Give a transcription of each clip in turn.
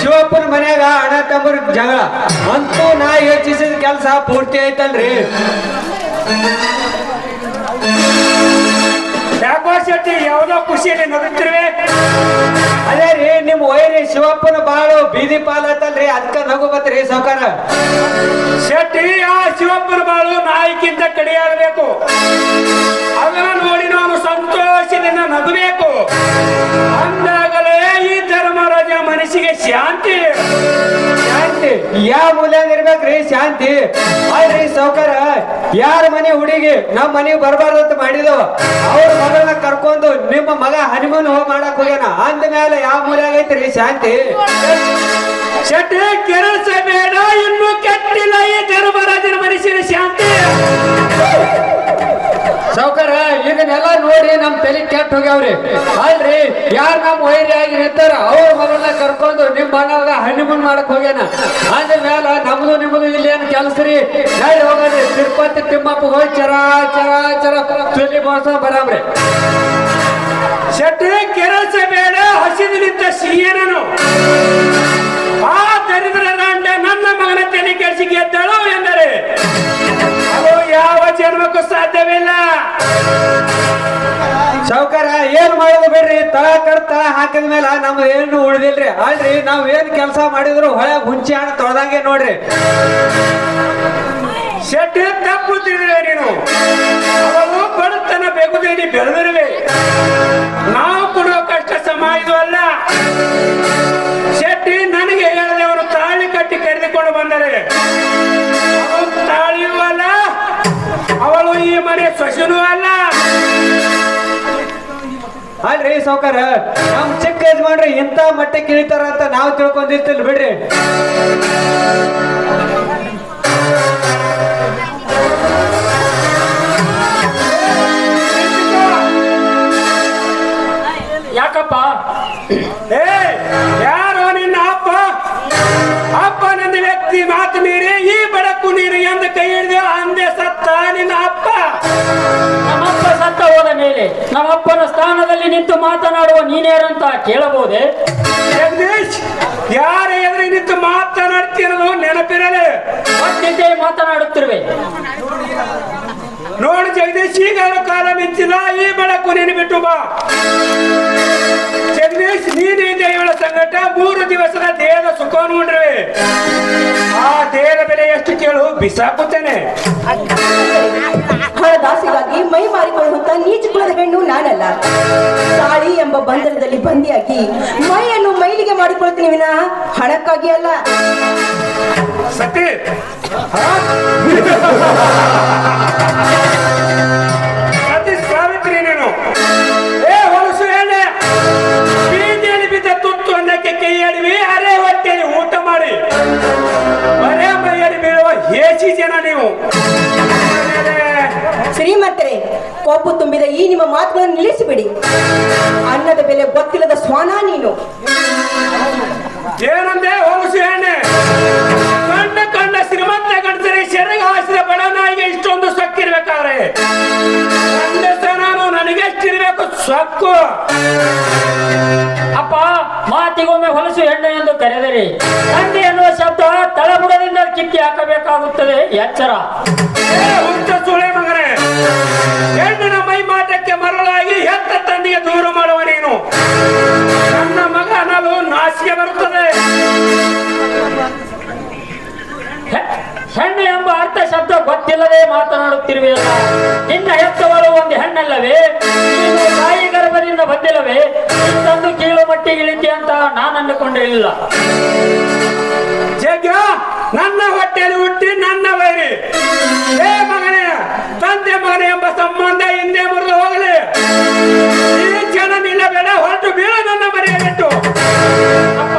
ಶಿವಪ್ಪನ ಮನೆಯಾಗ ಅಣ್ಣ ತಮ್ಮರ ಜಗಳ. ಅಂತೂ ನಾ ಯೋಚಿಸಿದ ಕೆಲಸ ಪೂರ್ತಿ ಆಯ್ತಲ್ರಿ. ಯಾಕೋ ಶೆಟ್ಟಿ ಯಾವ್ದೋ ಖುಷಿಯಲ್ಲಿ ನಗುತ್ತಿರುವೆ. ಅದೇ ರೀ ನಿಮ್ ವೈರಿ ಶಿವಪ್ಪನ ಬಾಳು ಬೀದಿ ಪಾಲತ್ತಲ್ರಿ ಅದಕ್ಕ ನಗು ಬತ್ರಿ ಸೌಕಾರ ಶೆಟ್ಟಿ ಆ ಶಿವಪ್ಪನ ಬಾಳು ನಾಯಿಗಿಂತ ಕಡಿಯಾಡಬೇಕು ಅದನ್ನ ನೋಡಿ ನಾನು ಸಂತೋಷದಿಂದ ನಗಬೇಕು. ಅಂದಾಗಲೇ ಈ ಶಾಂತಿ. ಶಾಂತಿ. ಯಾವ ಮೂಲ್ಯಾಗ ಇರ್ಬೇಕ್ರಿ? ಶಾಂತಿ. ಅಲ್ರಿ ಸೌಕರ ಯಾರ ಮನೆ ಹುಡುಗಿ ನಮ್ಮ ಮನೆಗೆ ಅಂತ ಮಾಡಿದವ ಅವ್ರ ಮಗಳನ್ನ ಕರ್ಕೊಂಡು ನಿಮ್ಮ ಮಗ ಹನಿಮೂನ್ ಹೋಗಿ ಮಾಡಕ್ ಹೋಗ್ಯಾನ. ಅಂದ ಮೇಲೆ ಯಾವ ಮೂಲ್ಯಾಗ ಐತ್ರಿ? ಶಾಂತಿ. ಶೆಟ್ಟಿ ಕೆಲಸ ಬೇಡ ಇನ್ನು ಕೆಟ್ಟಿಲ್ಲ. ಈ ಧರ್ಮರಾಜನ ಮನುಷ್ಯನ ಶಾಂತಿ. ಸಾವ್ಕಾರ, ಇದನ್ನೆಲ್ಲ ನೋಡಿ ನಮ್ ತಲೆ ಕೆಟ್ಟ ಹೋಗ್ಯಾವ್ರಿ. ಅಲ್ರಿ, ಯಾರು ನಮ್ ವೈರಿ ಆಗಿ ನಿಂತಾರ, ಅವ್ರ ಮಗಳನ್ನ ಕರ್ಕೊಂಡು ನಿಮ್ ಮಗ ಹಣ್ಣಿಮನ್ ಮಾಡಕ್ ಹೋಗ್ಯಾನ. ಅಂದ ಮೇಲ ನಮ್ದು ನಿಮ್ದು ಇಲ್ಲಿ ಏನ್ ಕೆಲ್ಸ ರೀ? ಹೋಗ್ರಿ ತಿರುಪತಿ, ತಿಮ್ಮಪ್ಪ ಹೋಗಿ ಚರ ಚರ ಚರ ಚೊಲ್ಲಿ ಮೋಸ ಬರಾಮ್ರಿ. ಶೆಟ್ಟಿ ಕೆಲಸ ಬೇಡ, ಹಸಿದಿನಿಂದ ಸಿಹಿಯನನು. ಆ ದರಿದ್ರ ನನ್ನ ಮಗನ ತಲೆ ಕೆಲ್ಸಿಗೆ ಗೆದ್ದಳು ಎಂದರೆ ಸಾಧ್ಯವಿಲ್ಲ. ಸಾವುಕಾರ, ಏನ್ ಮಾಡೋದು ಬಿಡ್ರಿ? ತಳ ಕಡ್ತ ಹಾಕಿದ ಮೇಲೆ ನಮ್ದು ಏನು ಉಳಿದಿಲ್ರಿ. ಅಲ್ರಿ, ನಾವ್ ಏನ್ ಕೆಲಸ ಮಾಡಿದ್ರು ಹೊಳೆ ಹುಂಚಿ ಹಣ ತೊಳ್ದಂಗೆ ನೋಡ್ರಿ. ಶೆಟ್ಟಿ ತಪ್ಪು ನೀನು. ಬಡತನ ಬೆಳೆದಿರುವೆ. ನಾವು ಮನೆ ಸೊಸೆನೂ ಅಲ್ಲ. ಅಲ್ರಿ ಸಾವ್ಕಾರ, ನಮ್ ಚಿಕ್ಕ ಯಜಮಾನ್ರಿ ಇಂಥ ಮಟ್ಟಕ್ಕೆ ಇಳಿತಾರ ಅಂತ ನಾವು ತಿಳ್ಕೊಂಡಿರ್ತಿಲ್ ಬಿಡ್ರಿ. ಸತ್ತ ಹೋದ ಮೇಲೆ ನಮ್ಮಪ್ಪನ ಸ್ಥಾನದಲ್ಲಿ ನಿಂತು ಮಾತನಾಡುವ ನೀನೇರಂತ ಕೇಳಬಹುದೇ? ಜಗದೀಶ್ ಯಾರೇ ಎದುರು ನಿಂತು ಮಾತನಾಡ್ತಿರೋದು ನೆನಪಿರಲೇ. ಮತ್ತೆ ಮಾತನಾಡುತ್ತಿರುವೆ. ನೋಡು ಜಗದೀಶ್ ಈಗ ಕಾಲ ಮಿಂಚಿಲ್ಲ ಈ ಬೆಳಕು ನೀನು ಬಿಟ್ಟು ಬಾ. ಜಗದೀಶ್ ನೀನಿಂದ ಇವಳ ಸಂಗಟ. ಮೂರು ದಿವಸದ ದೇಹದ ಸುಖ ಉಂಡ್ರವೆ ಆ ದೇಹದ ಬೆಲೆ ಎಷ್ಟು ಕೇಳು? ಬಿಸಾಕುತ್ತೇನೆ. ದಾಸಿಗಾಗಿ ಮೈ ಮಾರಿಕೊಳ್ಳುವಂತ ನೀಚ ಕುಲದ ಹೆಣ್ಣು ನಾನಲ್ಲ. ತಾಳಿ ಎಂಬ ಬಂಧನದಲ್ಲಿ ಬಂದಿಯಾಗಿ ಮೈಯನ್ನು ಮೈಲಿಗೆ ಮಾಡಿಕೊಳ್ತೀನಿ ವಿನ ಹಣಕ್ಕಾಗಿ ಅಲ್ಲ. ಸತಿ ಶ್ರೀಮಂತರೇ, ಕೋಪು ತುಂಬಿದ ಈ ನಿಮ್ಮ ಮಾತುಗಳನ್ನು ನಿಲ್ಲಿಸಿಬಿಡಿ. ಅನ್ನದ ಬೆಲೆ ಗೊತ್ತಿಲ್ಲದ ಸ್ವಾನ ನೀನು. ಏನಂದೆ ಹೊಲಸು ಎಣ್ಣೆ ಸೊಕ್ಕು ಅಪ್ಪ ಮಾತಿಗೊಮ್ಮೆ ಹೊಲಸು ಎಣ್ಣೆ ಎಂದು ಕರೆದರೆ ತಂದೆ ಎನ್ನುವ ಶಬ್ದ ತಳಬುಡದಿಂದ ಕಿತ್ತಿ ಹಾಕಬೇಕಾಗುತ್ತದೆ ಎಚ್ಚರ. ಏ ಸುಳೆ ಮಗನೇ ಹೆಣ್ಣಿನ ಮೈ ಮಾಟಕ್ಕೆ ಮರಳಾಗಿ ಹೆತ್ತ ತಂದೆಗೆ ದೂರು ಮಾಡುವ ನೀನು. ನನ್ನ ಮಗ ಅನ್ನಲು ನಾಶಿಗೆ ಬರುತ್ತದೆ. ಹೆಣ್ಣು ಎಂಬ ಅರ್ಥ ಶಬ್ದ ಗೊತ್ತಿಲ್ಲದೆ ಮಾತನಾಡುತ್ತಿರುವೆಯಲ್ಲ. ನಿನ್ನ ಹೆತ್ತವಳು ಒಂದು ಹೆಣ್ಣಲ್ಲವೇ? ನೀನು ತಾಯಿ ಗರ್ಭದಿಂದ ಬಂದಿಲ್ಲವೇ? ತಂದು ಕೀಳು ಮಟ್ಟಿ ಇಳಿತಿ ಅಂತ ನಾನು ಅಂದುಕೊಂಡಿರಲಿಲ್ಲ ಜಗ್ಗ ನನ್ನ ಹೊಟ್ಟೆಯಲ್ಲಿ ಹುಟ್ಟಿ ನನ್ನ ವೈರಿ. ಹೇ ಮಗನೇ ತಂದೆ ಮಗನೆ ಎಂಬ ಸಂಬಂಧ ಹಿಂದೆ ಮುರಿದು ಹೋಗಲಿ. ಈ ಜನ ನಿಲ್ಲಬೇಡ ಹೊರಟು ಬೀಳ ನನ್ನ ಮನೆಯಲ್ಲಿಟ್ಟು. ಅಪ್ಪ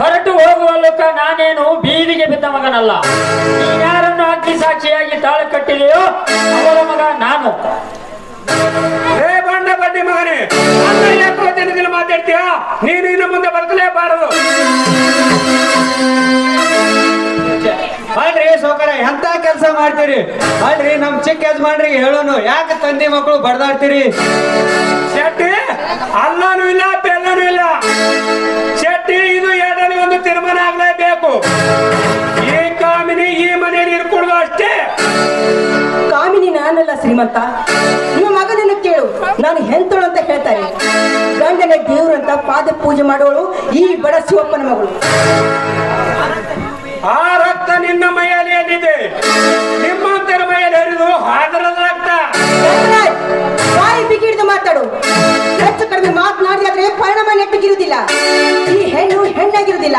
ಹೊರಟು ಹೋಗುವ ಲೋಕ ನಾನೇನು? ಬೀದಿಗೆ ಬಿದ್ದ ಮಗನಲ್ಲ. ಯಾರನ್ನು ಅಗ್ನಿ ಸಾಕ್ಷಿಯಾಗಿ ತಾಳು ಕಟ್ಟಿದೆಯೋ ಅವರ ಮಗ ನಾನು. ಬಂಡ ಬಡ್ಡಿ ಮಗನೇ. ಜನದಲ್ಲಿ ಮಾತಾಡ್ತೀಯ? ನೀನು ಇನ್ನು ಮುಂದೆ ಬರ್ತಲೇಬಾರದು ಅಲ್ರಿ ಸೋಕರ ಎಂತ ಕೆಲಸ ಮಾಡ್ತೀರಿ? ಅಲ್ರಿ ನಮ್ ಚಿಕ್ಕ ಯಜಮಾನ್ರಿಗೆ ಹೇಳೋನು ಯಾಕೆ ತಂದೆ ಮಕ್ಕಳು ಬಡದಾಡ್ತೀರಿ? ಶೆಟ್ಟಿ ಅಲ್ಲನೂ ಇಲ್ಲ ಬೆಲ್ಲನೂ ಇಲ್ಲ. ಶೆಟ್ಟಿ ಇದು ಎರಡನೇ ಒಂದು ತೀರ್ಮಾನ ಆಗ್ಲೇಬೇಕು. ಈ ಕಾಮಿನಿ ಈ ಮನೆಯಲ್ಲಿ ಇರ್ಕೊಡುವ ಅಷ್ಟೇ. ಕಾಮಿನಿ ನಾನಲ್ಲ ಶ್ರೀಮಂತ. ಪಾದ ಪೂಜೆ ಮಾಡೋಳು ಈ ಬಡ ಶಿವಪ್ಪನ ಮಗಳು. ಆ ರಕ್ತ ನಿನ್ನ ಮೈಯಲ್ಲಿ ಎಲ್ಲಿದೆ ನಿಮ್ಮಂತರ ಮೈಯಲ್ಲಿ ಹರಿದು ಹಾದರದ ರಕ್ತ ಬಾಯಿ ಬಿಗಿಡಿದು ಮಾತಾಡು. ಹೆಚ್ಚು ಕಡಿಮೆ ಮಾತನಾಡಿದ್ರೆ ಪರಿಣಾಮ ನೆಟ್ಟಿಗಿರುವುದಿಲ್ಲ. ಈ ಹೆಣ್ಣು ಹೆಣ್ಣಾಗಿರುವುದಿಲ್ಲ.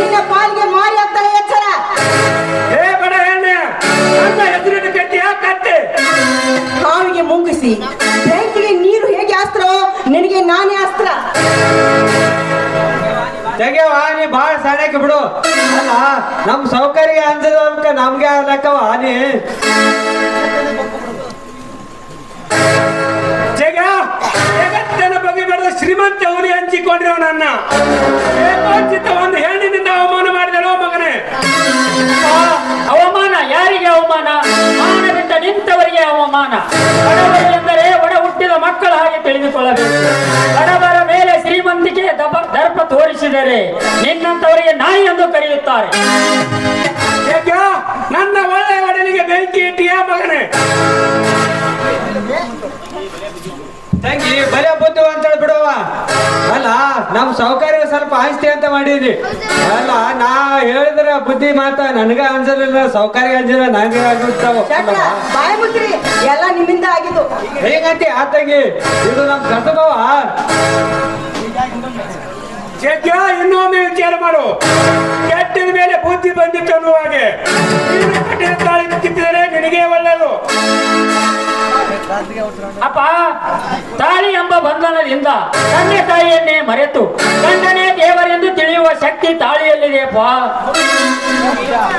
ನಿನ್ನ ಪಾಲಿಗೆ ಮಾರಿ ಆಗ್ತಾರೆ ಎಚ್ಚರ. ನೀ ಬಾಳ ಸಣ್ಣಕ್ಕೆ ಬಿಡು. ಅಲ್ಲ, ನಮ್ ಸೌಕರ್ಯ ಅಂಜದ ನಮ್ಗೆ ಲೆಕ್ಕವ ನೀ ಜಗ, ಜಗತ್ತನ ಬಗ್ಗೆ ಬೆಳೆದ ಶ್ರೀಮಂತ ಅವನಿ ಹಂಚಿಕೊಂಡಿರೋ ನನ್ನ. ಏಕೋಚಿತ ಒಂದು ಹೆಣ್ಣಿನಿಂದ ಅವಮಾನ ಮಾಡಿದಳೋ ಮಗನೇ. ಅವಮಾನ ಯಾರಿಗೆ ಅವಮಾನ? ಮಾನ ಬಿಟ್ಟ ನಿಂತವರಿಗೆ ಅವಮಾನ. ಬಡವರು ಎಂದರೆ ಒಡ ಹುಟ್ಟಿದ ಮಕ್ಕಳ ಹಾಗೆ ತಿಳಿದುಕೊಳ್ಳಬೇಕು. ದಪ ದರ್ಪ ತೋರಿಸಿದರೆ ನಿನ್ನಂತವರಿಗೆ ನಾಯಿ ಎಂದು ಕರೆಯುತ್ತಾರೆ. ನನ್ನ ಒಳ್ಳೆ ಒಡಲಿಗೆ ಬೆಂಕಿ ಇಟ್ಟಿಯ ಮಗನೇ? ತಂಗಿ ಬಲೆ ಬುದ್ಧು ಅಂತೇಳಿ ಬಿಡುವ ಅಲ್ಲ ನಮ್ ಸೌಕರ್ಯ ಸ್ವಲ್ಪ ಆಸ್ತಿ ಅಂತ ಮಾಡಿದ್ವಿ. ಅಲ್ಲ ನಾ ಹೇಳಿದ್ರ ಬುದ್ಧಿ ಮಾತ ನನಗ ಅನ್ಸಲಿಲ್ಲ ಸೌಕರ್ಯ ಅನ್ಸಿಲ್ಲ ನನಗೆ ಆಗಿರ್ತಾವ ಬಾಯಿ ಎಲ್ಲ ನಿಮ್ಮಿಂದ ಆಗಿದ್ದು. ಹೇಗಂತಿ ಆ ತಂಗಿ? ಇದು ನಮ್ ಕರ್ತವ್ಯವ ಜಗ್ಗ, ಇನ್ನೊಮ್ಮೆ ವಿಚಾರ ಮಾಡು. ಕೆಟ್ಟಿದ ಮೇಲೆ ಬುದ್ಧಿ ಬಂದಿತ್ತು ಅನ್ನುವ ಹಾಗೆ. ತಾಳಿ ಕಿತ್ತಿದರೆ ನಿನಗೆ ಒಳ್ಳೆಯದು ಅಪ್ಪ ತಾಳಿ ಎಂಬ ಬಂಧನದಿಂದ ತಂದೆ ತಾಯಿಯನ್ನೇ ಮರೆತು ಗಂಡನೇ ದೇವರೆಂದು ತಿಳಿಯುವ ಶಕ್ತಿ ತಾಳಿಯಲ್ಲಿದೆಯಪ್ಪ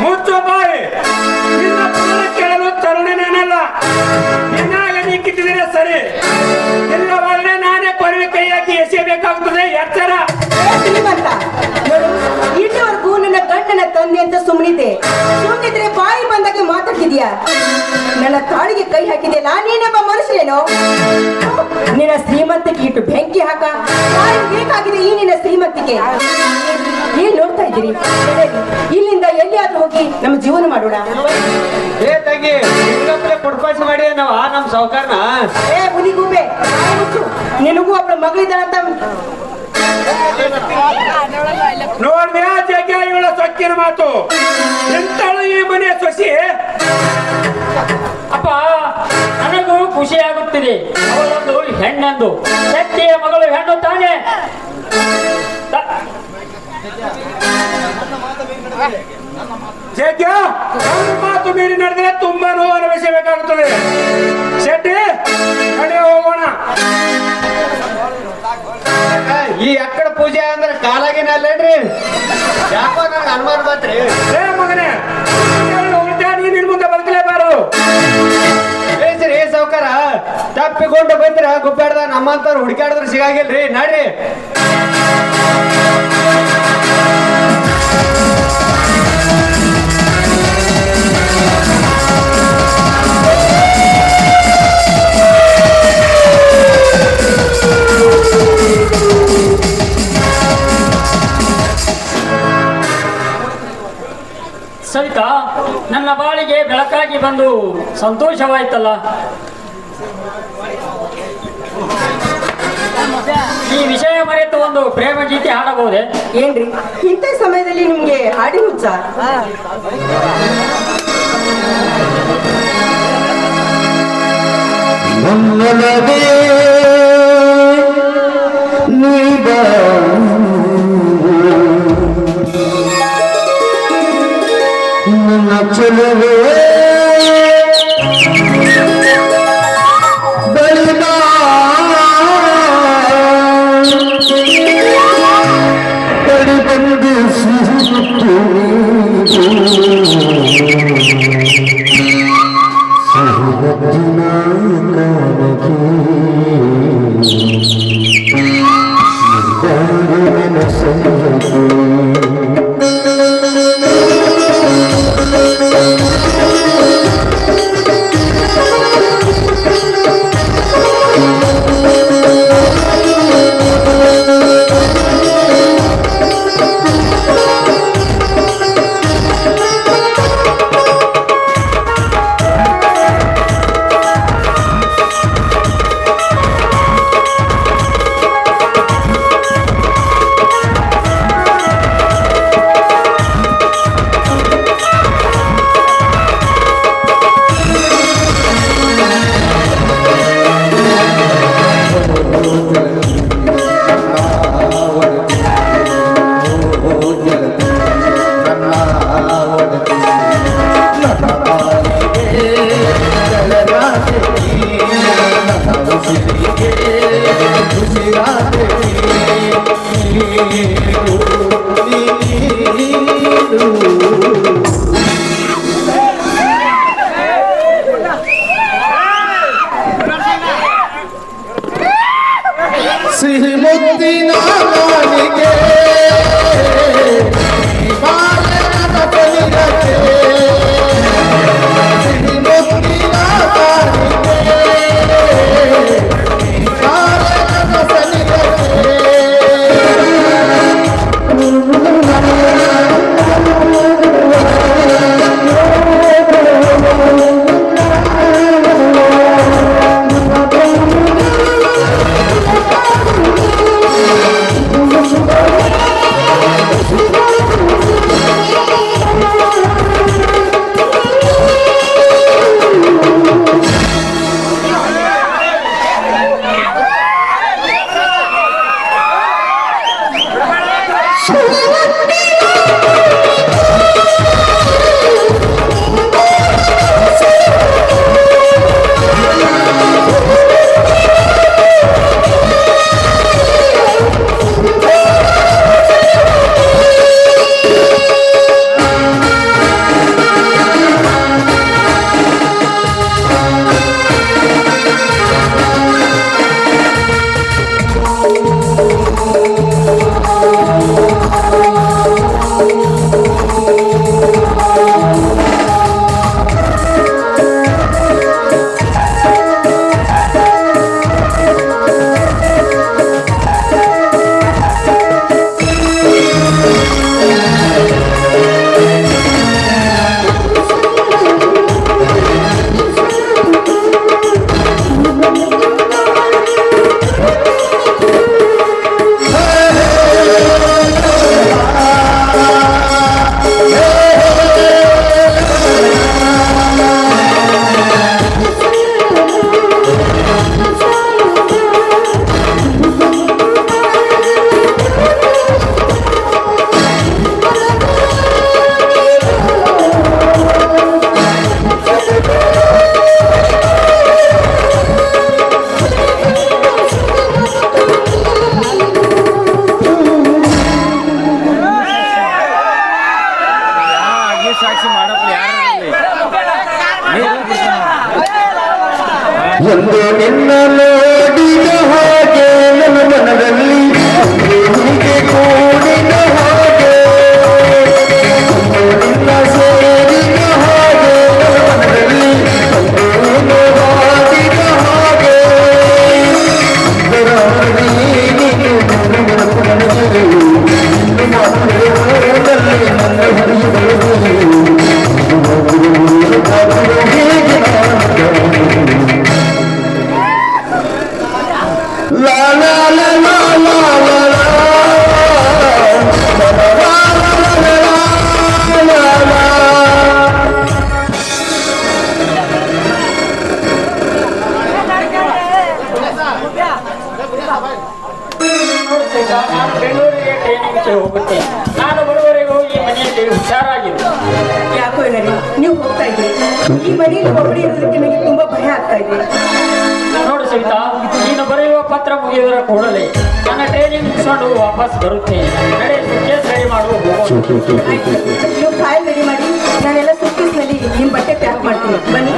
ಮುಚ್ಚು ಬಾಯಿ. ಅಂತ ಸುಮ್ಮನಿದ್ರೆ ಬಾಯಿ ಬಂದಾಗೆ ಮಾತಾಡ್ತಿದ್ಯಾ? ನನ್ನ ತಾಳಿಗೆ ಕೈ ಹಾಕಿದೆಯಲ್ಲ ನೀನೊಬ್ಬ ಮನುಷ್ಯನೇನೋ ನಿನ್ನ ಶ್ರೀಮಂತಿಕೆ ಇಟ್ಟು ಬೆಂಕಿ ಹಾಕ ಬಾಯಿ ಬೇಕಾಗಿದೆ ಈ ನಿನ್ನ ಶ್ರೀಮಂತಿಕೆ ಏನ್ ನೋಡ್ತಾ ಇದ್ದೀರಿ. ಇಲ್ಲಿಂದ ಎಲ್ಲಿಯಾದ್ರೂ ಹೋಗಿ ನಮ್ಮ ಜೀವನ ಮಾಡೋಣ. ಏ ತಂಗಿ ಪುಡ್ಪಾಸ ಮಾಡಿ ಮಾಡಿ ಆ ನಮ್ ಸೌಕರ್ನ ಏ ಮುಚ್ಚು. ನಿನಗೂ ಒಬ್ಳ ಮಗಳಿದ್ದಾಳಂತ ನೋಡ್ದ್ಯಾ ಜಗ್ಗ ಇವಳ ಸೊಕ್ಕಿನ ಮಾತು? ಎಂತಳು ಈ ಮನೆ ಸೊಸಿ? ಅಪ್ಪ ನನಗೂ ಖುಷಿಯಾಗುತ್ತಿದೆ ಅವಳೊಂದು ಹೆಣ್ಣಂದು. ಶಕ್ತಿಯ ಮಗಳು ಹೆಣ್ಣು ತಾನೆ. ಜಗ್ಯ ಮಾತು ಮೀರಿ ನಡೆದ್ರೆ ತುಂಬಾ ನೋವು ಅನುಭವಿಸಬೇಕಾಗುತ್ತದೆ. ಈ ಅಕ್ಕಡ ಪೂಜೆ ಅಂದ್ರೆ ಕಾಲಾಗಿನ ಅಲ್ಲೇನ್ರಿ ಯಾಕೋ ನಂಗೆ ಅನುಮಾನ ಬಂತ್ರಿ. ಏ ಮಗನೇ ನೀನು ಮುಂದೆ ಬೇಸ್ರಿ ತಪ್ಪಿಕೊಂಡು ಬಂದ್ರ ಗುಬ್ಬಾಡ್ದ ನಮ್ಮಂತವ್ರು ಹುಡುಕಾಡಿದ್ರೆ ಸಿಗಾಗಿಲ್ರಿ. ನಡ್ರಿ. ಬಂದು ಸಂತೋಷವಾಯ್ತಲ್ಲ? ಈ ವಿಷಯ ಮರೆತು ಒಂದು ಪ್ರೇಮ ಗೀತೆ ಹಾಡಬಹುದೇ? ಏನ್ರಿ? ಇಂಥ ಸಮಯದಲ್ಲಿ ನಿಮ್ಗೆ ಹಾಡಿ ಹುಚ್ಚ? Yeah. ಮನೆಗೆ ಹೋಗುತ್ತೆ ನಾನು ಬರುವರೆಗೂ ಈ ಮನೆಯಲ್ಲಿ ಹುಷಾರಾಗಿದೆ ಯಾಕೋ ಇಲ್ಲ ನೀವು ಹೋಗ್ತಾ ಇದ್ದೀರಿ. ಈ ಮನೆಯಲ್ಲಿ ಒಬ್ಬರೇ ಇರೋದಕ್ಕೆ ನನಗೆ ತುಂಬಾ ಭಯ ಆಗ್ತಾ ಇದೆ. ನೋಡು ಸವಿತಾ ನೀನು ಬರೆಯುವ ಪತ್ರ ಮುಗಿಯುವುದರ ಕೂಡಲೇ ನನ್ನ ಟ್ರೈನಿಂಗ್ ಮುಗಿಸ್ಕೊಂಡು ವಾಪಸ್ ಬರುತ್ತೇನೆ ನಡೆ ಕೇಸ್ ರೆಡಿ ಮಾಡುವ ನೀವು ಫೈಲ್ ರೆಡಿ ಮಾಡಿ ನಾನೆಲ್ಲ ಸುಕ್ಕೀಸ್ನಲ್ಲಿ ನಿಮ್ಮ ಬಟ್ಟೆ ಪ್ಯಾಕ್ ಮಾಡ್ತೀನಿ. ಬನ್ನಿ.